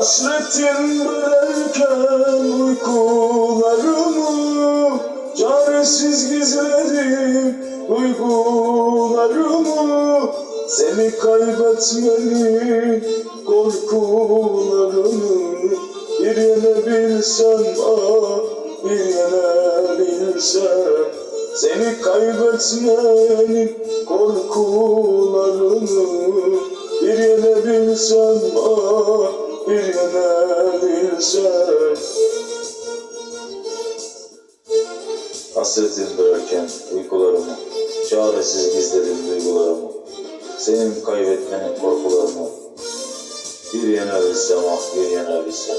Hasretin bölerken uykularımı Çaresiz gizledim duygularımı. Seni kaybetmenin korkularını Bir yenebilsem ah bir yenebilsem Seni kaybetmenin korkularını Bir yenebilsem ah bir yenebilsem Hasretin bırakan uykularımı Çaresiz gizledim duygularımı Senin kaybetmenin korkularımı. Bir yenebilsem ah bir yenebilsem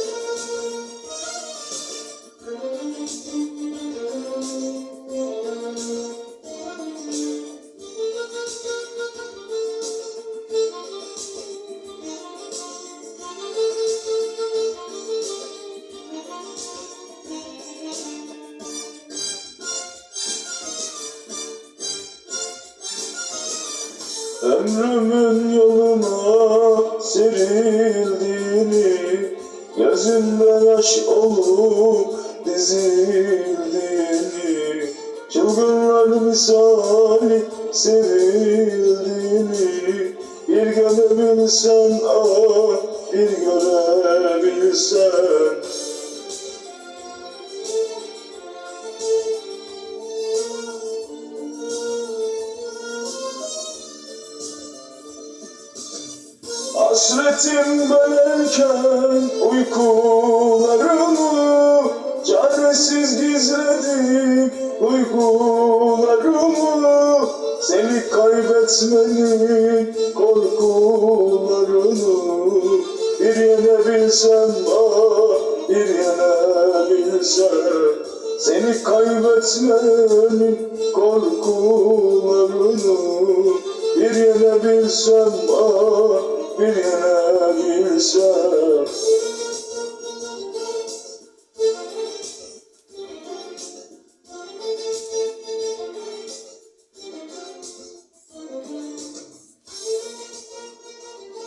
Ömrümün yoluna serildiğini Gözümde yaş olup dizildiğini Çılgınlar misali sevildiğini Bir görebilsen ah bir görebilsen Hasretim bölerken uykularımı Çaresiz gizledim duygularımı Seni kaybetmenin korkularını Bir yenebilsem ah bir yenebilsem Seni kaybetmenin korkularını Bir yenebilsem ah bir yenebilsem